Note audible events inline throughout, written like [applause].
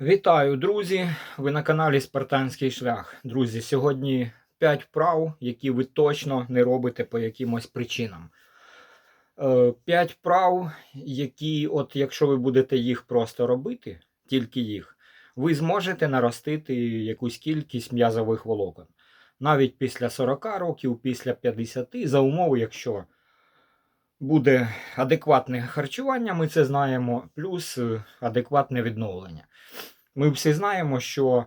Вітаю, друзі! Ви на каналі Спартанський шлях. Друзі, сьогодні 5 вправ, які ви точно не робите по якимось причинам. 5 вправ, які, от якщо ви будете їх просто робити, тільки їх, ви зможете наростити якусь кількість м'язових волокон. Навіть після 40 років, після 50, за умови, якщо буде адекватне харчування, ми це знаємо, плюс е, адекватне відновлення. Ми всі знаємо, що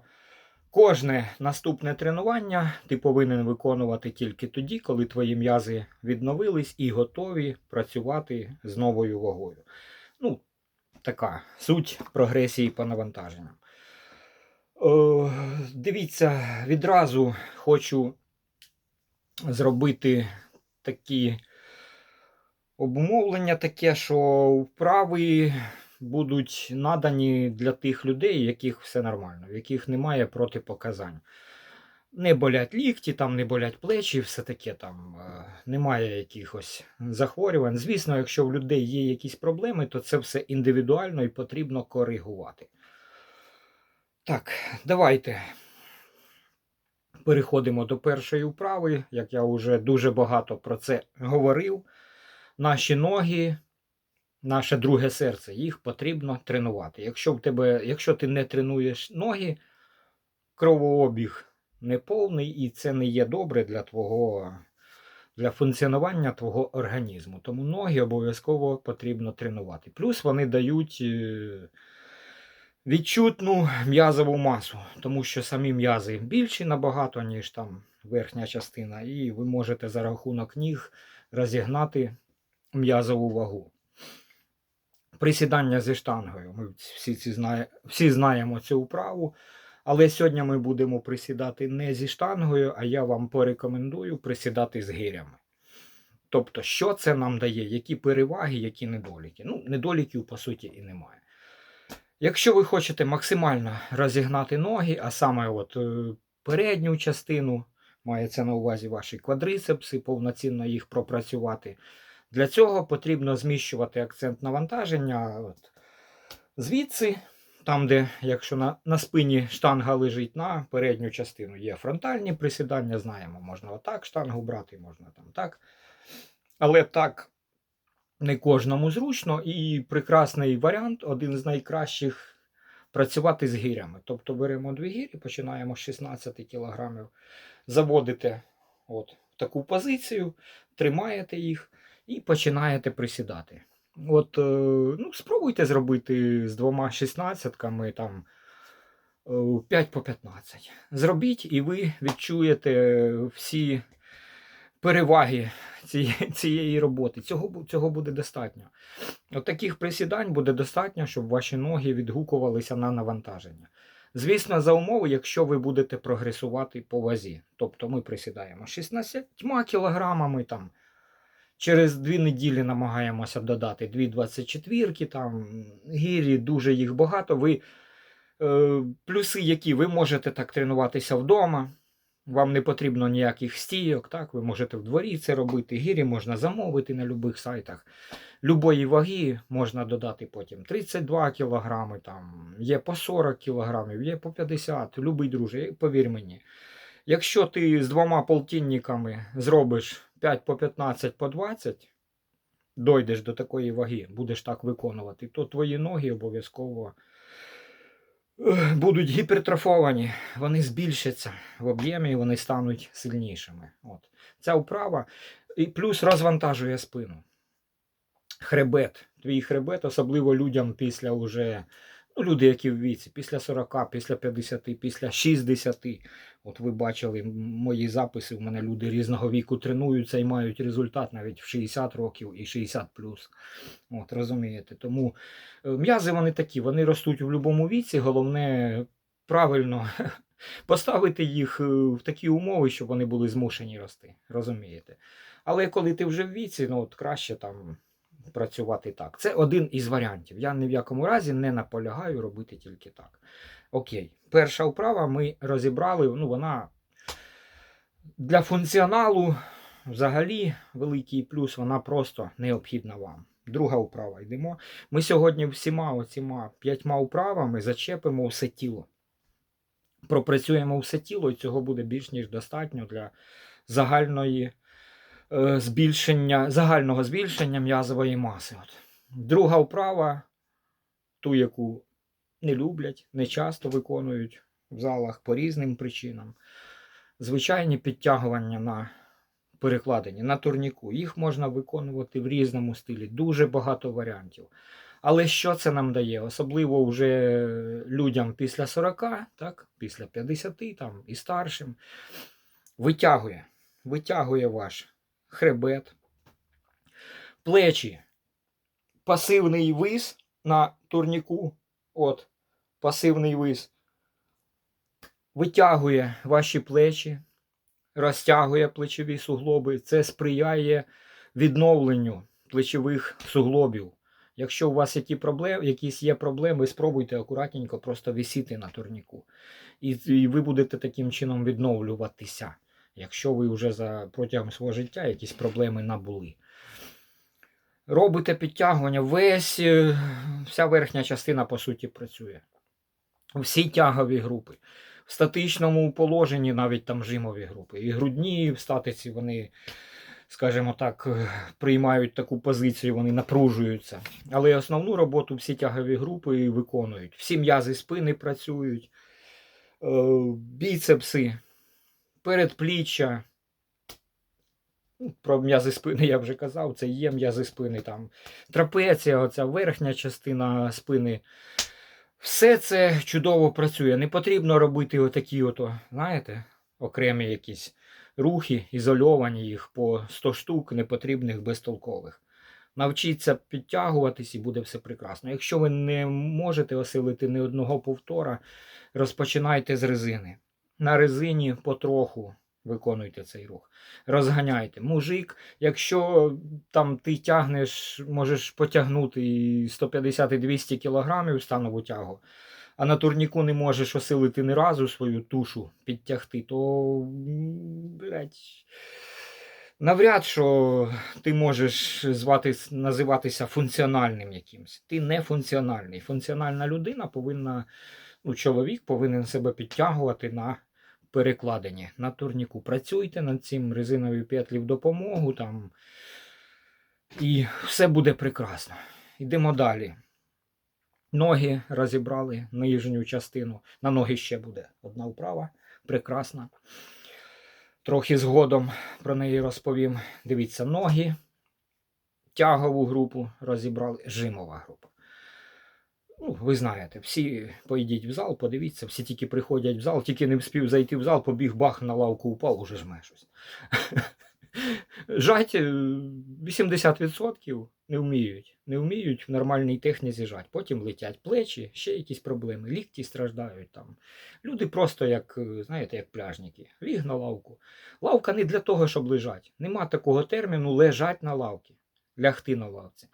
кожне наступне тренування ти повинен виконувати тільки тоді, коли твої м'язи відновились і готові працювати з новою вагою. Ну, така суть прогресії по навантаженням. Е, дивіться, відразу хочу зробити такі обумовлення, таке, що вправи будуть надані для тих людей, яких все нормально, в яких немає протипоказань. Не болять лікті, там не болять плечі, все таке там е, немає якихось захворювань. Звісно, якщо в людей є якісь проблеми, то це все індивідуально і потрібно коригувати. Так, давайте переходимо до першої вправи. Як я вже дуже багато про це говорив, наші ноги наше друге серце, їх потрібно тренувати. Якщо в тебе, якщо ти не тренуєш ноги, кровообіг не повний, і це не є добре для твого для функціонування твого організму. Тому ноги обов'язково потрібно тренувати. Плюс вони дають е, відчутну м'язову масу, тому що самі м'язи більші набагато, ніж там верхня частина, і ви можете за рахунок ніг розігнати м'язову вагу. Присідання зі штангою. Ми всі, ці знає, всі знаємо цю вправу. Але сьогодні ми будемо присідати не зі штангою, а я вам порекомендую присідати з гирями. Тобто, що це нам дає, які переваги, які недоліки. Ну, недоліків, по суті, і немає. Якщо ви хочете максимально розігнати ноги, а саме от е, передню частину, мається на увазі ваші квадрицепси, повноцінно їх пропрацювати. Для цього потрібно зміщувати акцент навантаження от, звідси, там, де, якщо на на спині штанга лежить на передню частину, є фронтальні присідання, знаємо, можна отак штангу брати, можна там так. Але так не кожному зручно. І прекрасний варіант, один з найкращих працювати з гірями. Тобто беремо дві гірі, починаємо з 16 кг, заводите от, в таку позицію, тримаєте їх і починаєте присідати. От, е, ну, Спробуйте зробити з двома шістнадцятками там 5 е, по 15. Зробіть, і ви відчуєте всі переваги цієї цієї роботи. Цього цього буде достатньо. От таких присідань буде достатньо, щоб ваші ноги відгукувалися на навантаження. Звісно, за умови, якщо ви будете прогресувати по вазі. Тобто ми присідаємо 16 кілограмами там. Через дві неділі намагаємося додати дві 24 там гірі, дуже їх багато. Ви е, Плюси, які ви можете так тренуватися вдома. Вам не потрібно ніяких стійок, так? ви можете в дворі це робити. Гірі можна замовити на будь-яких сайтах. Любої ваги можна додати потім 32 кг, є по 40 кг, є по 50 любий друже, повір мені. Якщо ти з двома полтинниками зробиш 5 по 15 по 20, дойдеш до такої ваги, будеш так виконувати, то твої ноги обов'язково будуть гіпертрофовані, вони збільшаться в об'ємі, вони стануть сильнішими. От. Ця вправа і плюс розвантажує спину. Хребет, твій хребет, особливо людям після уже Ну, Люди, які в віці, після 40, після 50, після 60. От ви бачили мої записи, в мене люди різного віку тренуються і мають результат навіть в 60 років і 60 От, розумієте? Тому е, м'язи вони такі, вони ростуть в будь-якому віці. Головне правильно [laughs] поставити їх е, в такі умови, щоб вони були змушені рости. Розумієте? Але коли ти вже в віці, ну от краще там працювати так. Це один із варіантів. Я ні в якому разі не наполягаю робити тільки так. Окей, перша вправа ми розібрали, ну вона для функціоналу взагалі великий плюс, вона просто необхідна вам. Друга вправа йдемо. Ми сьогодні всіма оціма п'ятьма вправами зачепимо все тіло. Пропрацюємо все тіло, і цього буде більш ніж достатньо для загальної збільшення, загального збільшення м'язової маси. От. Друга вправа, ту, яку не люблять, не часто виконують в залах по різним причинам. Звичайні підтягування на перекладині, на турніку. Їх можна виконувати в різному стилі, дуже багато варіантів. Але що це нам дає? Особливо вже людям після 40, так, після 50 там, і старшим. Витягує, витягує ваш хребет, плечі, пасивний вис на турніку. От, пасивний вис. Витягує ваші плечі, розтягує плечові суглоби. Це сприяє відновленню плечових суглобів. Якщо у вас які проблеми, якісь є проблеми, спробуйте акуратненько просто висіти на турніку. І, і ви будете таким чином відновлюватися, якщо ви вже за протягом свого життя якісь проблеми набули. Робите підтягування, весь, е, вся верхня частина, по суті, працює. Всі тягові групи. В статичному положенні навіть там жимові групи. І грудні в статиці вони, скажімо так, е, приймають таку позицію, вони напружуються. Але основну роботу всі тягові групи виконують. Всі м'язи спини працюють, е, біцепси, передпліччя. Ну, Про м'язи спини я вже казав, це є м'язи спини, там трапеція, оця верхня частина спини. Все це чудово працює. Не потрібно робити отакі, ото, знаєте, окремі якісь рухи, ізольовані їх по 100 штук, непотрібних, безтолкових. Навчіться підтягуватись і буде все прекрасно. Якщо ви не можете осилити ні одного повтора, розпочинайте з резини. На резині потроху виконуйте цей рух. Розганяйте. Мужик, якщо там ти тягнеш, можеш потягнути 150-200 кілограмів станову тягу, а на турніку не можеш осилити ні разу свою тушу підтягти, то блядь, навряд що ти можеш звати, називатися функціональним якимсь. Ти не функціональний. Функціональна людина повинна, ну, чоловік повинен себе підтягувати на перекладині на турніку. Працюйте над цим резинові петлі в допомогу там. І все буде прекрасно. Йдемо далі. Ноги розібрали нижню частину. На ноги ще буде одна вправа. Прекрасна. Трохи згодом про неї розповім. Дивіться, ноги. Тягову групу розібрали. Жимова група. Ну, ви знаєте, всі поїдіть в зал, подивіться, всі тільки приходять в зал, тільки не вспів зайти в зал, побіг бах на лавку упав, уже жме щось. [laughs] Жать е, 80% не вміють. Не вміють в нормальній техніці жать. Потім летять плечі, ще якісь проблеми. Лікті страждають там. Люди просто як, е, знаєте, як пляжники. Ліг на лавку. Лавка не для того, щоб лежать. Нема такого терміну лежать на лавці. Лягти на лавці.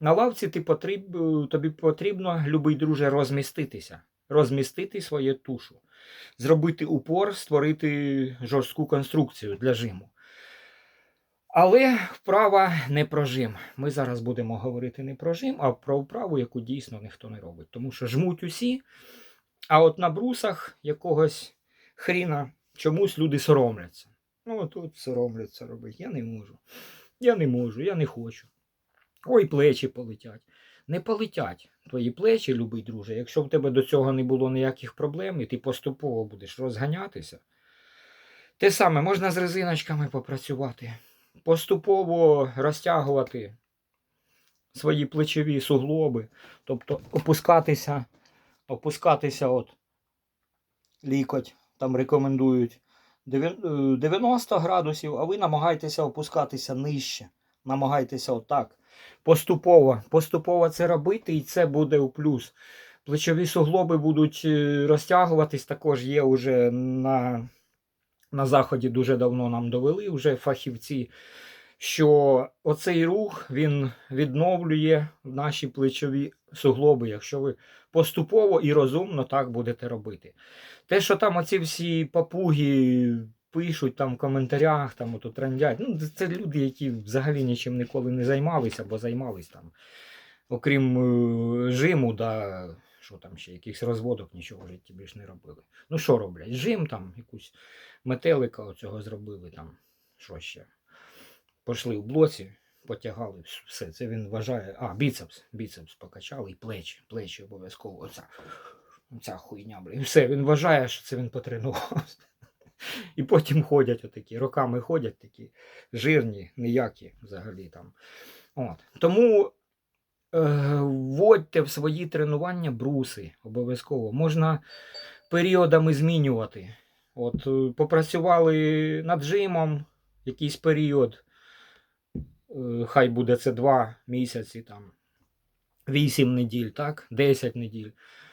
На лавці ти потріб, тобі потрібно, любий друже, розміститися. Розмістити своє тушу. Зробити упор, створити жорстку конструкцію для жиму. Але вправа не про жим. Ми зараз будемо говорити не про жим, а про вправу, яку дійсно ніхто не робить. Тому що жмуть усі, а от на брусах якогось хріна чомусь люди соромляться. Ну, тут соромляться робити. Я не можу. Я не можу, я не хочу. Ой, плечі полетять. Не полетять твої плечі, любий друже. Якщо в тебе до цього не було ніяких проблем, і ти поступово будеш розганятися. Те саме можна з резиночками попрацювати, поступово розтягувати свої плечові суглоби, тобто опускатися, опускатися от лікоть, там рекомендують 90 градусів, а ви намагаєтеся опускатися нижче. Намагайтеся отак. Поступово, поступово це робити, і це буде у плюс. Плечові суглоби будуть е, розтягуватись, також є вже на, на заході дуже давно нам довели вже фахівці, що оцей рух він відновлює наші плечові суглоби, якщо ви поступово і розумно так будете робити. Те, що там оці всі папуги пишуть там в коментарях, там ото трендять. Ну, це люди, які взагалі нічим ніколи не займалися або займались там. Окрім е, жиму, да, що там ще, якихось розводок, нічого в житті більш не робили. Ну, що роблять? Жим там, якусь метелика оцього зробили там, що ще. Пошли в блоці, потягали, все. Це він вважає. А, біцепс, біцепс покачали і плечі, плечі обов'язково. Оця, оця хуйня, блін. Все, він вважає, що це він потренувався. І потім ходять отакі, роками ходять такі жирні, ніякі взагалі там. От. Тому е, вводьте в свої тренування бруси обов'язково. Можна періодами змінювати. От, е, попрацювали над жимом якийсь період, хай буде це 2 місяці, там, 8 неділь, так? 10 неділь.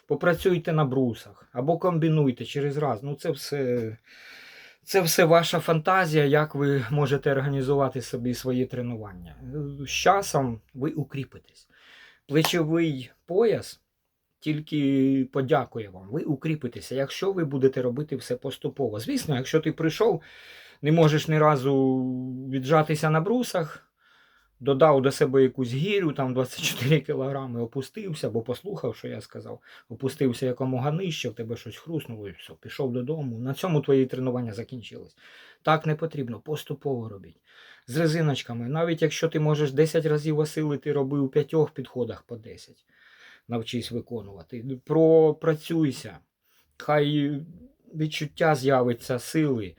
Попрацюйте на брусах або комбінуйте через раз. Ну, це все, це все ваша фантазія, як ви можете організувати собі свої тренування. Е, З часом ви укріпитесь. Плечовий пояс тільки подякує вам. Ви укріпитеся, якщо ви будете робити все поступово. Звісно, якщо ти прийшов, не можеш ні разу віджатися на брусах, додав до себе якусь гірю, там 24 кілограми, опустився, бо послухав, що я сказав, опустився якомога нижче, в тебе щось хруснуло, і все, пішов додому. На цьому твої тренування закінчились. Так не потрібно, поступово робіть. З резиночками, навіть якщо ти можеш 10 разів осилити, роби у п'ятьох підходах по 10. Навчись виконувати. Пропрацюйся. Хай відчуття з'явиться, сили.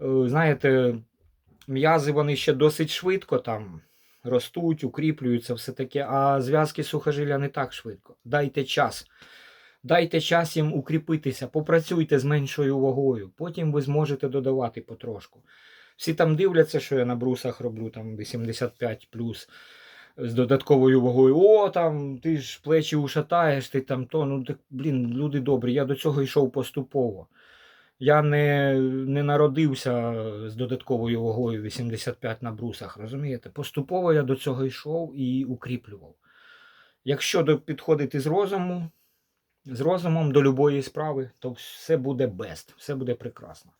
Е, Знаєте, м'язи вони ще досить швидко там ростуть, укріплюються, все таке, а зв'язки сухожилля не так швидко. Дайте час. Дайте час їм укріпитися, попрацюйте з меншою вагою, потім ви зможете додавати потрошку. Всі там дивляться, що я на брусах роблю там 85 плюс з додатковою вагою. О, там ти ж плечі ушатаєш, ти там то. Ну так, блін, люди добрі, я до цього йшов поступово. Я не, не народився з додатковою вагою 85 на брусах, розумієте? Поступово я до цього йшов і укріплював. Якщо підходити з розуму, з розумом до любої справи, то все буде best, все буде прекрасно.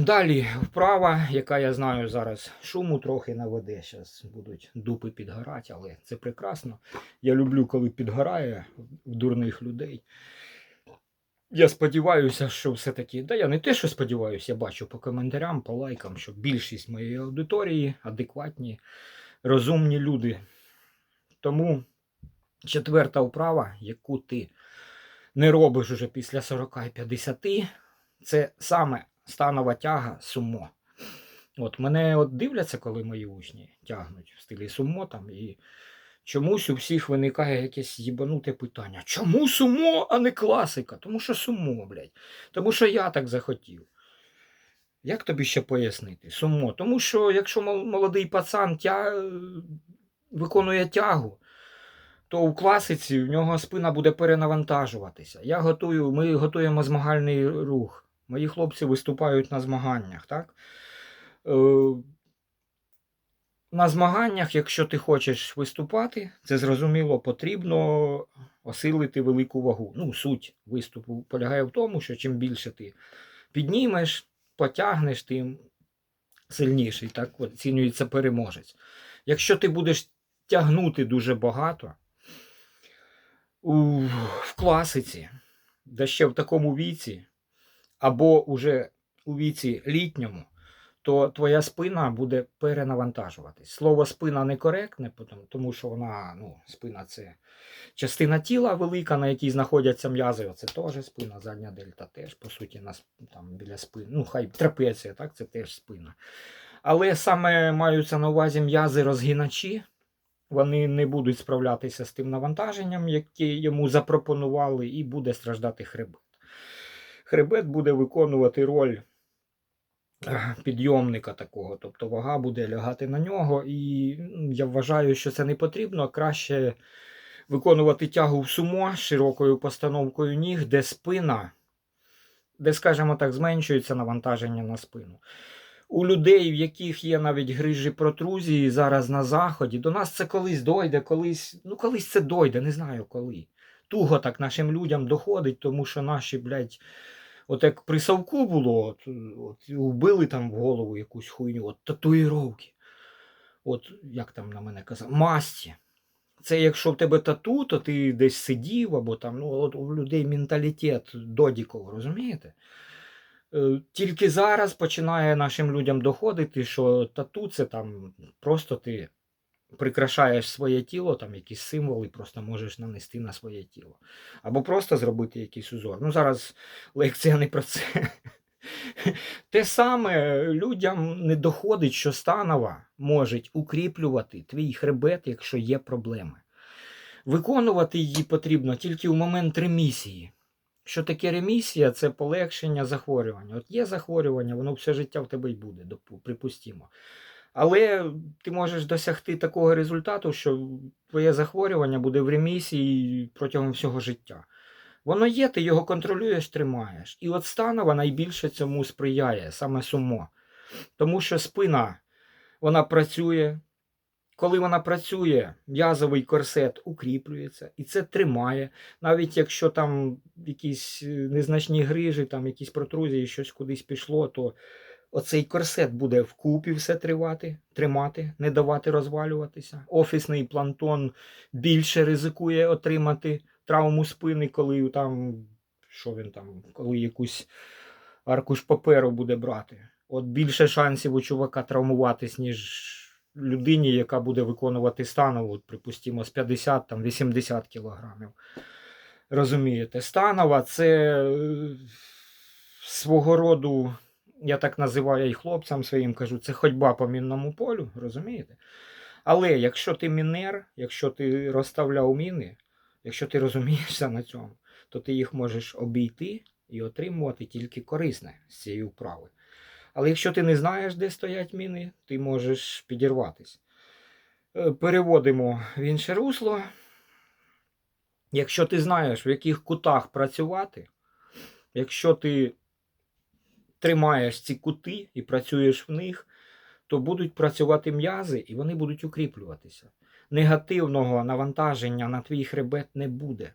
Далі вправа, яка я знаю зараз шуму трохи наведе. Зараз будуть дупи підгорати, але це прекрасно. Я люблю, коли підгорає в дурних людей. Я сподіваюся, що все-таки, да я не те, що сподіваюся, я бачу по коментарям, по лайкам, що більшість моєї аудиторії адекватні, розумні люди. Тому четверта вправа, яку ти не робиш уже після 40 і 50, це саме станова тяга сумо. От мене от дивляться, коли мої учні тягнуть в стилі сумо там і чомусь у всіх виникає якесь їбануте питання. Чому сумо, а не класика? Тому що сумо, блядь. Тому що я так захотів. Як тобі ще пояснити? Сумо. Тому що якщо молодий пацан тя... виконує тягу, то у класиці в нього спина буде перенавантажуватися. Я готую, ми готуємо змагальний рух. Мої хлопці виступають на змаганнях, так? На змаганнях, якщо ти хочеш виступати, це зрозуміло, потрібно осилити велику вагу. Ну, суть виступу полягає в тому, що чим більше ти піднімеш, потягнеш, тим сильніший. Так оцінюється переможець. Якщо ти будеш тягнути дуже багато у, в класиці, да ще в такому віці, або уже у віці літньому, то твоя спина буде перенавантажуватись. Слово спина некоректне, тому що вона, ну, спина це частина тіла велика, на якій знаходяться м'язи. Оце теж спина, задня дельта теж, по суті, на, там, біля спини. Ну, хай трапеція, так, це теж спина. Але саме маються на увазі м'язи розгиначі. Вони не будуть справлятися з тим навантаженням, яке йому запропонували, і буде страждати хребет. Хребет буде виконувати роль підйомника такого, тобто вага буде лягати на нього, і я вважаю, що це не потрібно. Краще виконувати тягу в сумо з широкою постановкою ніг, де спина, де, скажімо так, зменшується навантаження на спину. У людей, в яких є навіть грижі протрузії зараз на заході, до нас це колись дойде, колись, ну колись це дойде, не знаю коли. Туго так нашим людям доходить, тому що наші, блядь, От як при Савку було, от, от вбили там в голову якусь хуйню, от татуїровки. От як там на мене казав, масті. Це якщо в тебе тату, то ти десь сидів, або там, ну, от у людей менталітет додіков, розумієте? Е, Тільки зараз починає нашим людям доходити, що тату це там просто ти прикрашаєш своє тіло, там якісь символи просто можеш нанести на своє тіло. Або просто зробити якийсь узор. Ну, зараз лекція не про це. Те саме людям не доходить, що станова може укріплювати твій хребет, якщо є проблеми. Виконувати її потрібно тільки в момент ремісії. Що таке ремісія? Це полегшення захворювання. От є захворювання, воно все життя в тебе й буде, припустімо. Але ти можеш досягти такого результату, що твоє захворювання буде в ремісії протягом всього життя. Воно є, ти його контролюєш, тримаєш. І от станова найбільше цьому сприяє, саме сумо. Тому що спина вона працює. Коли вона працює, м'язовий корсет укріплюється, і це тримає. Навіть якщо там якісь е, незначні грижі, там якісь протрузії, щось кудись пішло, то оцей корсет буде вкупі все тривати, тримати, не давати розвалюватися. Офісний плантон більше ризикує отримати травму спини, коли там, що він там, коли якусь аркуш паперу буде брати. От більше шансів у чувака травмуватись, ніж людині, яка буде виконувати станову, от, припустимо, з 50 там 80 кілограмів. Розумієте, станова це е, свого роду, я так називаю і хлопцям своїм кажу, це ходьба по мінному полю, розумієте? Але якщо ти мінер, якщо ти розставляв міни, якщо ти розумієшся на цьому, то ти їх можеш обійти і отримувати тільки корисне з цієї вправи. Але якщо ти не знаєш, де стоять міни, ти можеш підірватись. Е, Переводимо в інше русло. Якщо ти знаєш, в яких кутах працювати, якщо ти тримаєш ці кути і працюєш в них, то будуть працювати м'язи і вони будуть укріплюватися. Негативного навантаження на твій хребет не буде.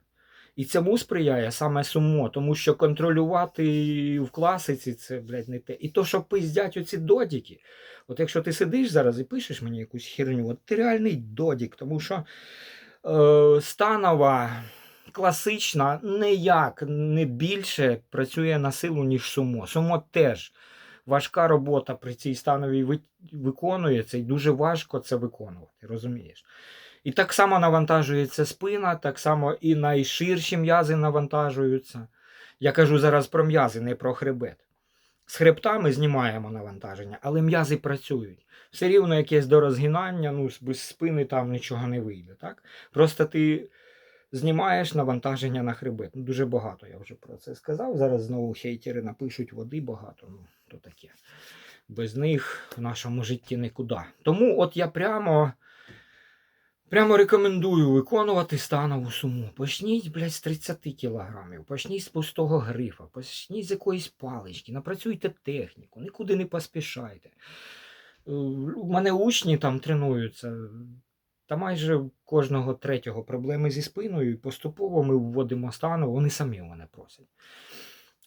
І цьому сприяє саме сумо, тому що контролювати в класиці це, блядь, не те. І то, що пиздять оці додіки. От якщо ти сидиш зараз і пишеш мені якусь херню, от ти реальний додік, тому що е, станова класична ніяк не більше працює на силу, ніж сумо. Сумо теж важка робота при цій становій виконується, і дуже важко це виконувати, розумієш? І так само навантажується спина, так само і найширші м'язи навантажуються. Я кажу зараз про м'язи, не про хребет. З хребта ми знімаємо навантаження, але м'язи працюють. Все рівно якесь дорозгинання, ну, без спини там нічого не вийде. Так? Просто ти знімаєш навантаження на хребет. Ну, дуже багато я вже про це сказав. Зараз знову хейтери напишуть води багато. Ну, то таке. Без них в нашому житті нікуди. Тому от я прямо. Прямо рекомендую виконувати станову суму. Почніть, блядь, з 30 кілограмів, почніть з пустого грифа, почніть з якоїсь палички, напрацюйте техніку, нікуди не поспішайте. Е, У мене учні там тренуються. Та майже у кожного третього проблеми зі спиною, і поступово ми вводимо станову, вони самі у мене просять.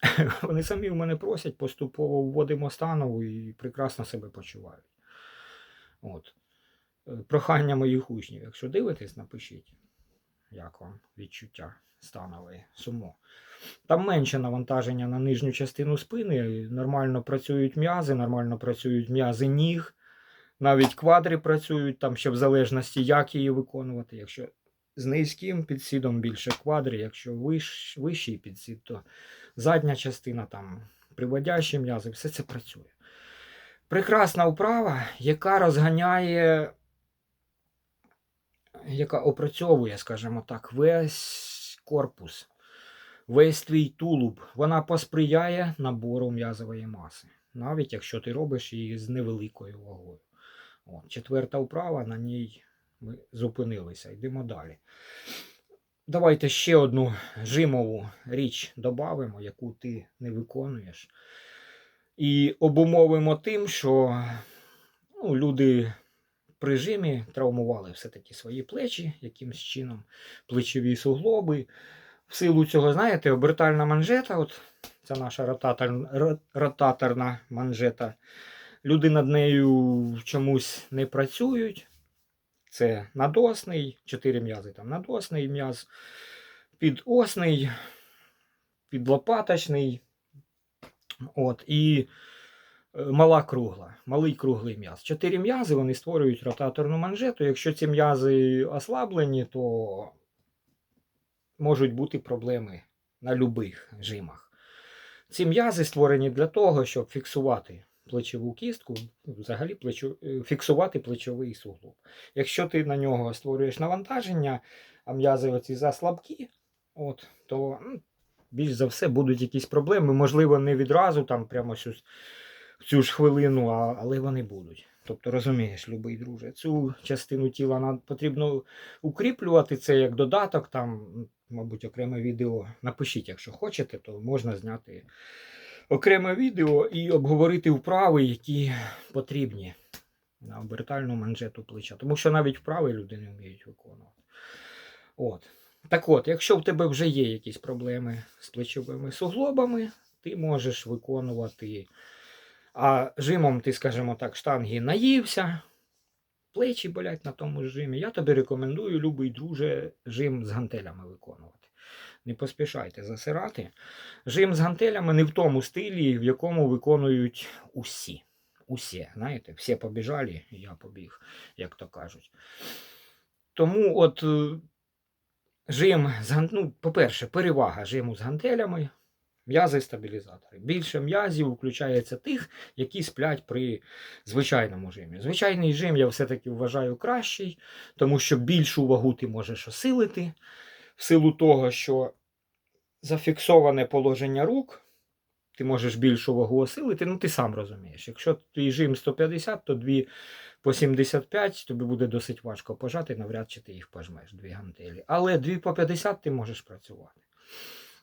[laughs] Вони самі у мене просять, поступово вводимо станову і прекрасно себе почувають. От. Е, Прохання моїх учнів. Якщо дивитесь, напишіть, як вам відчуття станової сумо. Там менше навантаження на нижню частину спини, нормально працюють м'язи, нормально працюють м'язи ніг, навіть квадри працюють, там ще в залежності, як її виконувати. Якщо з низьким підсідом більше квадри, якщо вищ, вищий підсід, то задня частина, там приводящі м'язи, все це працює. Прекрасна вправа, яка розганяє яка опрацьовує, скажімо так, весь корпус, весь твій тулуб, вона посприяє набору м'язової маси, навіть якщо ти робиш її з невеликою вагою. От, четверта вправа, на ній ми зупинилися. Йдемо далі. Давайте ще одну жимову річ додамо, яку ти не виконуєш. І обумовимо тим, що ну, люди при жимі травмували все-таки свої плечі якимось чином, плечові суглоби. В силу цього, знаєте, обертальна манжета, от це наша ротатор, ротаторна манжета. Люди над нею чомусь не працюють. Це надосний, чотири м'язи там надосний м'яз, підосний, підлопаточний. От, і е, мала кругла, малий круглий м'яз. Чотири м'язи вони створюють ротаторну манжету. Якщо ці м'язи ослаблені, то можуть бути проблеми на любих жимах. Ці м'язи створені для того, щоб фіксувати плечову кістку, ну, взагалі плечо, е, фіксувати плечовий суглоб. Якщо ти на нього створюєш навантаження, а м'язи оці заслабкі, от, то ну, більш за все будуть якісь проблеми. Можливо, не відразу, там прямо в цю ж хвилину, а, але вони будуть. Тобто, розумієш, любий друже, цю частину тіла нам потрібно укріплювати це як додаток, там, мабуть, окреме відео. Напишіть, якщо хочете, то можна зняти окреме відео і обговорити вправи, які потрібні на обертальну манжету плеча. Тому що навіть вправи люди не вміють виконувати. От. Так от, якщо в тебе вже є якісь проблеми з плечовими суглобами, ти можеш виконувати. А жимом ти, скажімо так, штанги наївся, плечі болять на тому жимі. Я тобі рекомендую, любий друже, жим з гантелями виконувати. Не поспішайте засирати. Жим з гантелями не в тому стилі, в якому виконують усі. Усі, знаєте, всі побіжали, я побіг, як то кажуть. Тому от е, жим з ну, по-перше, перевага жиму з гантелями, м'язи стабілізатори. Більше м'язів включається тих, які сплять при звичайному жимі. Звичайний жим я все-таки вважаю кращий, тому що більшу вагу ти можеш осилити, в силу того, що зафіксоване положення рук, ти можеш більшу вагу осилити, ну ти сам розумієш. Якщо твій жим 150, то дві по 75 тобі буде досить важко пожати, навряд чи ти їх пожмеш, дві гантелі. Але дві по 50 ти можеш працювати.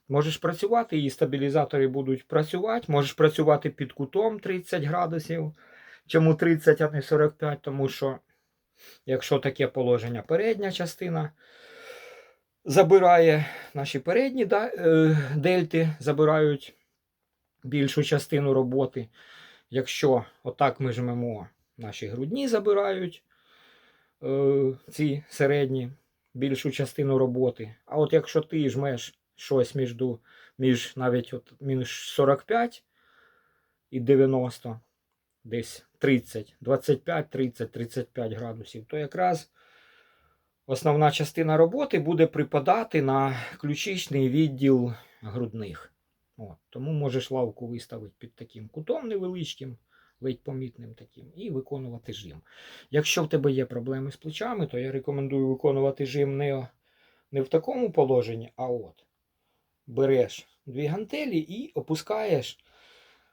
Можеш працювати, і стабілізатори будуть працювати. Можеш працювати під кутом 30 градусів. Чому 30, а не 45? Тому що, якщо таке положення, передня частина забирає наші передні е, дельти, забирають більшу частину роботи. Якщо отак ми жмемо, наші грудні забирають е, ці середні більшу частину роботи. А от якщо ти жмеш щось між, між навіть от мінус 45 і 90, десь 30, 25, 30, 35 градусів, то якраз основна частина роботи буде припадати на ключичний відділ грудних. От, тому можеш лавку виставити під таким кутом невеличким, ледь помітним таким, і виконувати жим. Якщо в тебе є проблеми з плечами, то я рекомендую виконувати жим не, не в такому положенні, а от береш дві гантелі і опускаєш.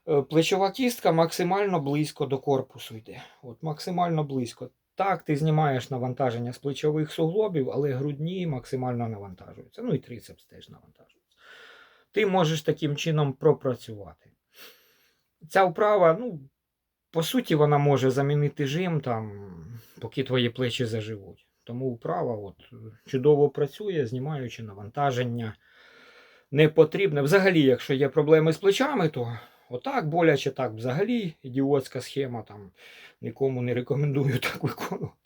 Е, Плечова кістка максимально близько до корпусу йде. От максимально близько. Так, ти знімаєш навантаження з плечових суглобів, але грудні максимально навантажуються. Ну і трицепс теж навантажується. Ти можеш таким чином пропрацювати. Ця вправа, ну, по суті, вона може замінити жим, там, поки твої плечі заживуть. Тому вправа от, чудово працює, знімаючи навантаження. Не потрібне. Взагалі, якщо є проблеми з плечами, то отак боляче, так взагалі ідіотська схема. Там, нікому не рекомендую [laughs] так виконувати.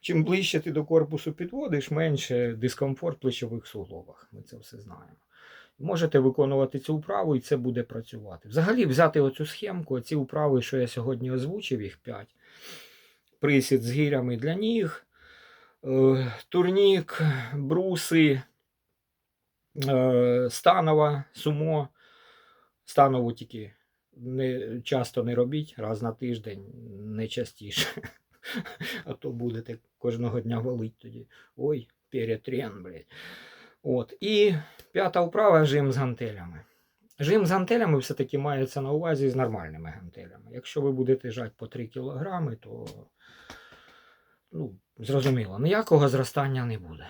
Чим ближче ти до корпусу підводиш, менше дискомфорт в плечових суглобах. Ми це все знаємо. Можете виконувати цю вправу і це буде працювати. Взагалі, взяти оцю схемку, ці вправи, що я сьогодні озвучив, їх 5. Присід з гірями для ніг, е, турнік, бруси, е, станова, сумо. Станову тільки не, часто не робіть, раз на тиждень, не частіше. А то будете кожного дня валить тоді. Ой, перетрен, блядь. От. І п'ята вправа жим з гантелями. Жим з гантелями все-таки мається на увазі з нормальними гантелями. Якщо ви будете жати по 3 кг, то ну, зрозуміло, ніякого зростання не буде.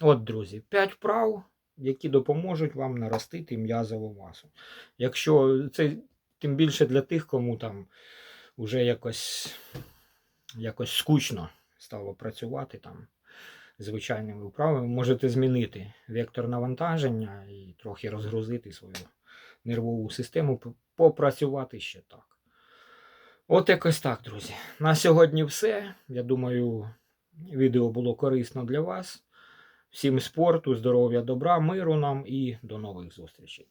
От, друзі, 5 вправ, які допоможуть вам наростити м'язову масу. Якщо це тим більше для тих, кому там вже якось, якось скучно стало працювати там звичайними вправами можете змінити вектор навантаження і трохи розгрузити свою нервову систему, попрацювати ще так. От якось так, друзі. На сьогодні все. Я думаю, відео було корисно для вас. Всім спорту, здоров'я, добра, миру нам і до нових зустрічей.